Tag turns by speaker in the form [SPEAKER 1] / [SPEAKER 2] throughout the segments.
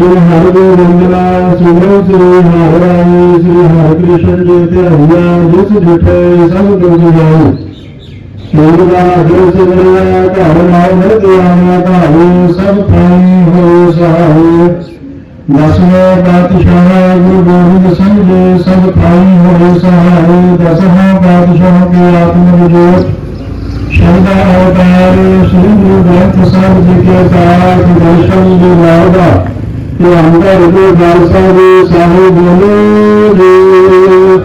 [SPEAKER 1] ਗੁਰੂ ਅੰਕਾਰ ਸ੍ਰੀ ਵਾਹਿਗੁਰੂ ਜੀ ਸ੍ਰੀ ਭਗਵਤੀ ਸ੍ਰੀ ਹਰਿ ਹਰਿ ਗੋਬਿੰਦਨਾ ਸ੍ਰੀ ਹਰਿ ਸ੍ਰੀ ਹਰਿ ਕ੍ਰਿਸ਼ਨ ਜੀ ਤੇ ਹਰਿਆ ਜਿਸ ਜਿਠੇ ਸਭ ਦੁਖ ਜਾਏ ਸੂਰਦਾ ਅਗਰ ਸਿਮਰਿਆ, ਘਰ ਨਾਮ ਮਿਲਦੇ ਆਮਾ ਸਭ ਥਾਈ ਹੋ ਸਹਾਈ ਦਸਵੇਂ ਪਾਤਸ਼ਾਹ ਗੁਰੂ ਗੋਬਿੰਦ ਸਿੰਘ ਜੀ ਸਭ ਥਾਈ ਹੋ ਸਹਾਈ ਦਸਵਾਂ ਪਾਤਸ਼ਾਹ ਕੇ ਆਤਮ ਵਿਜੋਤ। ਸ਼ਬਦਾ ਅਵਤਾਰ ਸ੍ਰੀ ਗੁਰੂ ਗ੍ਰੰਥ ਸਾਹਿਬ ਜੀ ਕੇ ਪਾਠ ਦਰਸ਼ਨ ਦੀ ਲਾਭਾ ਤੇ ਅੰਦਰ ਦੇ ਖਾਲਸਾ ਦੇ ਸਾਹਿਬ ਬੋਲੇ ਜੀ।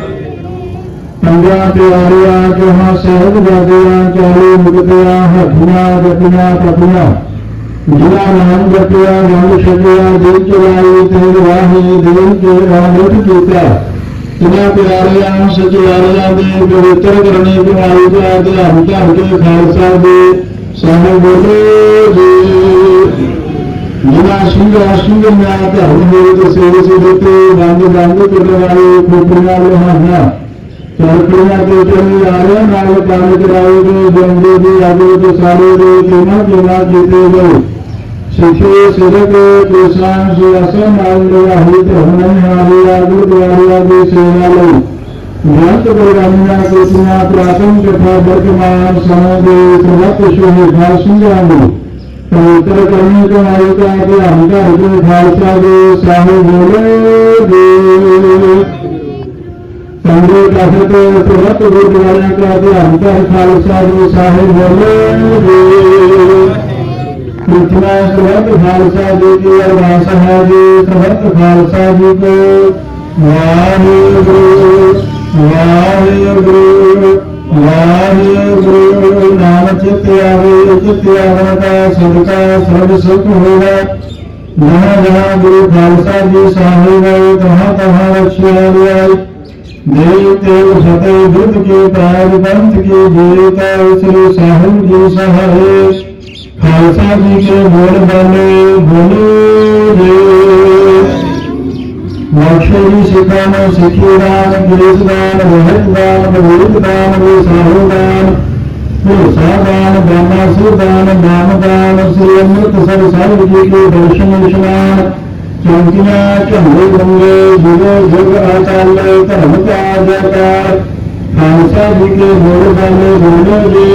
[SPEAKER 1] ਪੰਜਾਂ ਪਿਆਰਿਆਂ, ਜਹਾਂ ਸਹਿਬ ਜਾਦਿਆਂ, ਚਾਲੀ ਮੁਕਤਿਆਂ ਹੱਥੀਆਂ ਜਪੀਆਂ ਤਪੀਆਂ ਜਿਨ੍ਹਾਂ ਨਾਮ ਜਪਿਆ ਰੰਗ ਛਕਿਆ, ਦਿਲ ਚਲਾਈ ਤੇ ਵਾਹੀ, ਦਿਲ ਕੇ ਰਾਮਿਤ ਕੀਤਾ। ਜਿਨ੍ਹਾਂ ਪਿਆਰਿਆਂ, ਸਚਿਆਰਿਆਂ ਦੇ ਪਵਿੱਤਰ ਕਰਨੇ ਕਮਾਈ ਦਾ ਧਿਆਨ ਕੇ ਖਾਲਸਾ ਦੇ ਸਾਹਿਬ ਬੋਲੇ ਜੀ। ਜਿਨ੍ਹਾਂ ਸਿੰਘਾਂ ਸਿੰਘਾਂ ਮੈਂ ਧਰਮ ਦੇ ਤੇ ਸੇਵੇ ਸੇ ਤੇ ਰੰਗ ਰੰਗ ਕਰਨ ਵਾਲੇ ਖੋਪੜੀਆਂ ਲੋਹਾਨਾ ਚਰਖੜੀਆਂ ਤੇ ਚੱਲੀ ਆ ਨਾਲ ਕੰਮ ਕਰਾਏ ਗਏ ਜੰਦੇ ਦੀ ਆਗੇ ਤੇ ਸਾਰੇ ਦੇ ਕਿਨਾਂ ਕਿਨਾਂ ਕੀਤੇ ਗਏ। ਸਿੱਖੇ ਸਿਰਕ ਕਿਸਾਨ ਜੀ ਅਸਲ ਨਾਲ ਰਹਾਈ ਤੇ ਹੁਣ ਹਾਲੇ ਆ ਗੁਰਦੁਆਰਿਆਂ ਦੀ ਸੇਵਾ ਲਈ। ਗ੍ਰੰਥ ਪ੍ਰੋਗਰਾਮਾਂ ਕੋਟੀਆਂ ਪ੍ਰਾਤਨ ਕਥਾ ਵਰਤਮਾਨ ਸਮੇਂ ਦੇ ਪ੍ਰਵਤ ਸ਼ੋਹੇ ਖਾਲ ਸਿੰਘਾਂ ਨੂੰ। ਪਵਿੱਤਰ ਕਰਨੀ ਕਮਾਈ ਦਾ ਧਿਆਨ ਘਰ ਦੇ ਖਾਲਸਾ ਦੇ ਸਾਹਿਬ ਬੋਲੇ ਜੀ ਸੰਗੇ ਕਾਫੇ ਤੇ ਪ੍ਰਵਤ ਗੁਰਦੁਆਰਿਆਂ ਦਾ ਧਿਆਨ ਘਰ ਖਾਲਸਾ ਦੇ ਸਾਹਿਬ ਬੋਲੇ ਜੀ ਪ੍ਰਿਥਨਾ ਸਰਬਤ ਖਾਲਸਾ ਜੀ ਕੀ ਅਰਦਾਸ ਹੈ ਜੀ ਸਰਬਤ ਖਾਲਸਾ ਜੀ ਕੋ ਵਾਹਿਗੁਰੂ ਵਾਹਿਗੁਰੂ ਵਾਹਿਗੁਰੂ ਨਾਮ ਚਿਤ ਆਵੇ ਚਿਤ ਆਵਨ ਦਾ ਸਦਕਾ ਸਰਬ ਸੁਖ ਹੋਵੇ ਜਹਾਂ ਜਹਾਂ ਗੁਰੂ ਖਾਲਸਾ ਜੀ ਸਾਹਿਬ ਤਹਾਂ ਤਹਾਂ ਰਖਿਆ ਲਿਆਈ ਦੇਵ ਤੇ ਸਤੇ ਬੁੱਧ ਕੀ ਤਾਜ ਬੰਤ ਕੀ ਜੀਤ ਸ੍ਰੀ ਸਾਹਿਬ ਜੀ ਸਹਾਏ ਖਾਲਸਾ ਜੀ ਕੇ ਬੋਲ ਬਾਲੇ ਬੋਲੇ ਜੀ ਮੋਕਸ਼ੇ ਦੀ ਸਿੱਖਾਂ ਨੂੰ ਸਿੱਖੀ ਦਾਨ ਗੁਰੇਸ਼ ਦਾਨ ਰਹਿਤ ਦਾਨ ਬਵੂਤ ਦਾਨ ਵਿਸਾਹੂ ਨਾਮ ਦਾਨ, ਸ੍ਰੀ ਅੰਮ੍ਰਿਤਸਰ ਸਾਹਿਬ ਜੀ ਕੇ ਦਰਸ਼ਨ ਇਸ਼ਨਾਨ, ਚੌਂਕੀਆਂ, ਝੰਡੇ ਬੰਗੇ, ਜੁਗੇ ਜੁਗ ਆਚਾਲ ਧਰਮ ਕਾ ਜੈਕਾਰ ਖਾਲਸਾ ਜੀ ਕੇ ਬੋਲ ਬਾਲੇ ਬੋਲੇ ਜੀ।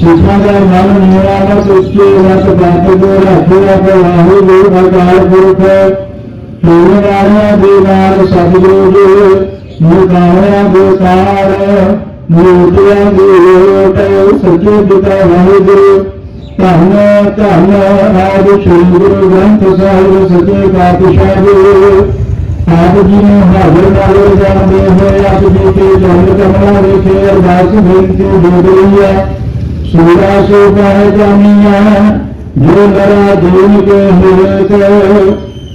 [SPEAKER 1] ਸਿੱਖਾਂ ਦਾ ਮਨ ਮੇਰਾ ਮਤ ਉੱਚੇ ਮਤ ਬਾਤ ਕੋ ਰੱਖਿਆ ਕੋ ਆਹੂ ਦੇ ਅਕਾਲ ਪੁਰਖ। ਤੇਰੇ ਰਾਣਿਆ ਦੇ ਨਾਲ ਸਤਿਗੁਰੂ ਜੀ ਮੁਕਾਇਆ ਦੇ ਸਾਰ। ਮੂਰਤੀਆਂ ਦੀ ਲੋਟ ਸੱਚੇ ਪਿਤਾ ਵਾਹਿਗੁਰੂ ਧੰਨ ਧੰਨ ਆਦ ਸ੍ਰੀ ਗੁਰੂ ਗ੍ਰੰਥ ਸਾਹਿਬ ਸੱਚੇ ਪਾਤਸ਼ਾਹ ਜੀ ਆਪ ਜੀ ਨੇ ਹਾਜ਼ਰ ਨਾਲੇ ਜਾਂਦੇ ਹੋਏ ਆਪ ਜੀ ਕੇ ਚਰਨ ਕਮਲਾਂ ਵਿਖੇ ਅਰਦਾਸ ਬੇਨਤੀ ਜੋੜ ਲਈ ਹੈ ਸੂਰਾ ਸੋ ਪਾਏ ਜਾਨੀਆਂ ਜੋ ਨਰਾ ਦੇਨ ਕੇ ਹੋਏ ਤੇ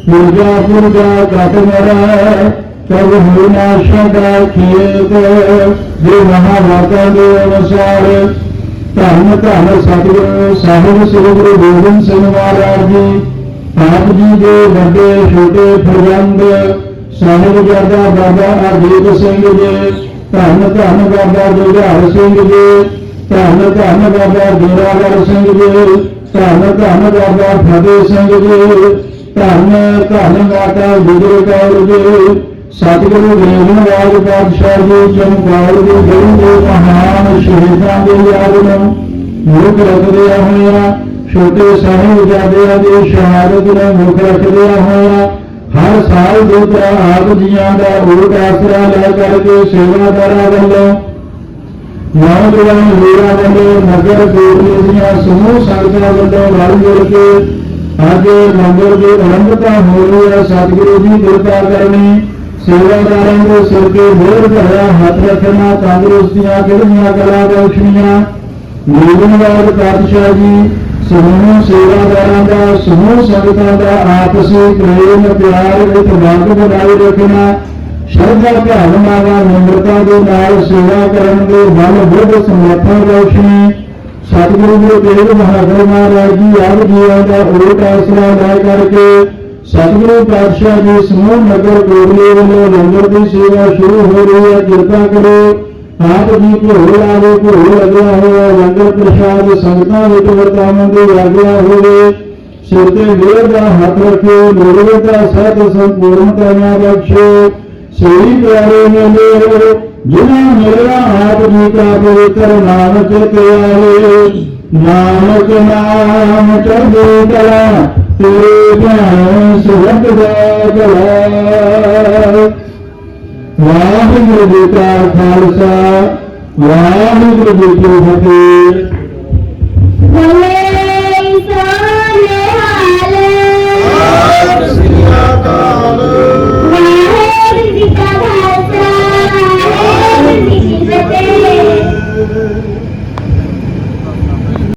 [SPEAKER 1] ਪੁਰਜਾ ਪੁਰਜਾ ਕਟ ਮਰਾ ਤਬ ਹੋਣਾ ਸ਼ਦਾ ਖੇਤ ਜੇ ਮਹਾਵਾਕਾ ਦੇ ਅਨੁਸਾਰ ਧੰਨ ਧੰਨ ਸਤਿਗੁਰੂ ਸਾਹਿਬ, ਸ੍ਰੀ ਗੁਰੂ ਗੋਬਿੰਦ ਸਿੰਘ ਮਹਾਰਾਜ ਜੀ, ਆਪ ਜੀ ਦੇ ਵੱਡੇ, ਛੋਟੇ ਫਰਜ਼ੰਦ ਸਾਹਿਬ ਜਾਦਾ ਬਾਬਾ ਅਰਜੀਤ ਸਿੰਘ ਜੀ, ਧੰਨ ਧੰਨ ਬਾਬਾ ਜੁਝਾਰ ਸਿੰਘ ਜੀ, ਧੰਨ ਧੰਨ ਬਾਬਾ ਜੋਰਾਵਰ ਸਿੰਘ ਜੀ, ਧੰਨ ਧੰਨ ਬਾਬਾ ਫਤਿਹ ਸਿੰਘ ਜੀ, ਧੰਨ ਧੰਨ ਮਾਤਾ ਗੁਜਰ ਕੌਰ ਜੀ ਸਤਿਗੁਰੂ ਗ੍ਰੰਥ ਗ੍ਰੰਥਰਾਜ ਪਾਤਸ਼ਾਹ ਜੀ ਚਮਕੌਰ ਦੇ ਗੁਰੂ ਦੇ ਮਹਾਨ ਸ਼ਹੀਦਾਂ ਦੇ ਯਾਦ ਨੂੰ ਮੁੱਖ ਰੱਖਦੇ ਹੋਇਆ ਛੋਟੇ ਸਾਹਿਬਜ਼ਾਦਿਆਂ ਦੀ ਸ਼ਹਾਦਤ ਨੂੰ ਮੁੱਖ ਰੱਖਦੇ ਹੋਇਆ ਹਰ ਸਾਲ ਦੋ ਤਰ੍ਹਾਂ ਆਪ ਜੀਆਂ ਦਾ ਓਟ ਆਸਰਾ ਲੈ ਕਰਕੇ ਸੇਵਾਦਾਰਾਂ ਵੱਲੋਂ ਨੌਜਵਾਨ ਵੀਰਾਂ ਵੱਲੋਂ ਨਗਰ ਕੋਟਲੀ ਦੀਆਂ ਸਮੂਹ ਸੰਗਤਾਂ ਵੱਲੋਂ ਰਲ ਮਿਲ ਕੇ ਅੱਜ ਲੰਗਰ ਦੀ ਆਰੰਭਤਾ ਹੋ ਰਹੀ ਹੈ ਸਤਿਗੁਰੂ ਜੀ ਕਿਰਪਾ ਕਰਨੀ। ਸੇਵਾਦਾਰਾਂ ਦੇ ਸਿਰ ਤੇ ਮੋਹਰ ਭਰਿਆ ਹੱਥ ਰੱਖਣਾ ਕਾਂਗਰਸ ਦੀਆਂ ਕਿਹੜੀਆਂ ਕਲਾ ਬਖਸ਼ਣੀਆਂ ਨੀਲਮਵਾਲ ਪਾਤਸ਼ਾਹ ਜੀ ਸਮੂਹ ਸੇਵਾਦਾਰਾਂ ਦਾ ਸਮੂਹ ਸੰਗਤਾਂ ਦਾ ਆਪਸੀ ਪ੍ਰੇਮ, ਪਿਆਰ ਇਤਵਾਕ ਬਣਾਈ ਰੱਖਣਾ। ਸ਼ਰਧਾ ਭਾਵਨਾ ਦਾ ਨਿਮਰਤਾ ਦੇ ਨਾਲ ਸੇਵਾ ਕਰਨ ਦੇ ਬਲ ਬੁੱਧ ਸਮਰਥਨ ਰੋਸ਼ਨੀ। ਸਤਿਗੁਰੂ ਗੁਰੂ ਤੇਗ ਬਹਾਦਰ ਮਹਾਰਾਜ ਜੀ, ਆਪ ਜੀਆਂ ਦਾ ਓਟ ਫੈਸਲਾ ਲੈ ਕਰਕੇ ਸਤਿਗੁਰੂ ਪਾਤਸ਼ਾਹ ਜੀ, ਸਮੂਹ ਨਗਰ ਕੋਟਲੀ ਵੱਲੋਂ ਲੰਗਰ ਦੀ ਸੇਵਾ ਸ਼ੁਰੂ ਹੋ ਰਹੀ ਹੈ। ਕਿਰਪਾ ਕਰੋ, ਆਪ ਜੀ ਭੋਗ ਆਵੇ ਭੋਗ ਲੱਗਿਆ ਹੋਇਆ, ਲੰਗਰ ਪ੍ਰਸ਼ਾਦ ਸੰਗਤਾਂ ਵਿੱਚ ਵਰਤਾਵਨ ਦੀ ਲੱਗਿਆ ਹੋਵੇ। ਸਿਰ ਤੇ ਮੇਰ ਦਾ ਹੱਥ ਰੱਖਿਓ ਮੇਰੇ ਦਾ ਸਤ ਸੰਪੂਰਨਤਾ ਨਾ ਬਖਸ਼ੋ ਸਹੀ ਪਿਆਰੇ ਮੇਲੇ ਜਿਨ੍ਹਾਂ ਮੇਰਾ ਆਪ ਜੀ ਕਾ ਪਵਿੱਤਰ ਨਾਮ ਚਿਤ ਆਵੇ ਨਾਨਕ ਨਾਮ ਚੜ੍ਹਦੀ ਕਲਾ ਤੇਰੇ ਭੈਣ ਸੁਹਤ ਦਾ ਗਲਾ
[SPEAKER 2] ਵਾਹਿਗੁਰੂ ਜੀ ਕਾ ਖਾਲਸਾ ਵਾਹਿਗੁਰੂ ਜੀ ਕੀ ਫਤਿਹ।